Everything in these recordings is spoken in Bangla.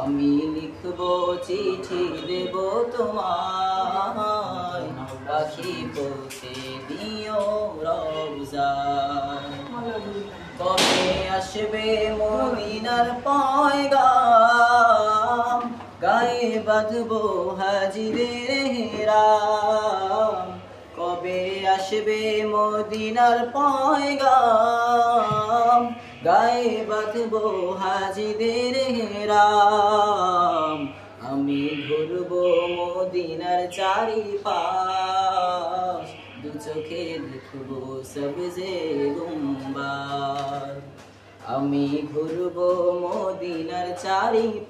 আমি লিখব, চিঠি দেব তোমায়। পাখি পৌঁছে দিও রবজায় কবে আসবে মদিনার পয়গাম? গায়ে বাঁধবো হাজিদের হেরাম। কবে আসবে মদিনার পয়গাম? গায়ে বাঁধবো হাজিদের হেরাম। আমি ঘুরবো মদিনার চারিপাশ। দু চোখে দেখব সবজে গুম্বার। আমি ঘুরবো মদিনার চারিপাশ।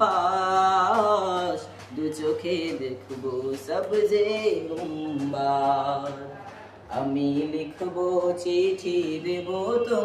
দু চোখে দেখব সবজে গুম্বার। আমি লিখব চিঠি দেব দিও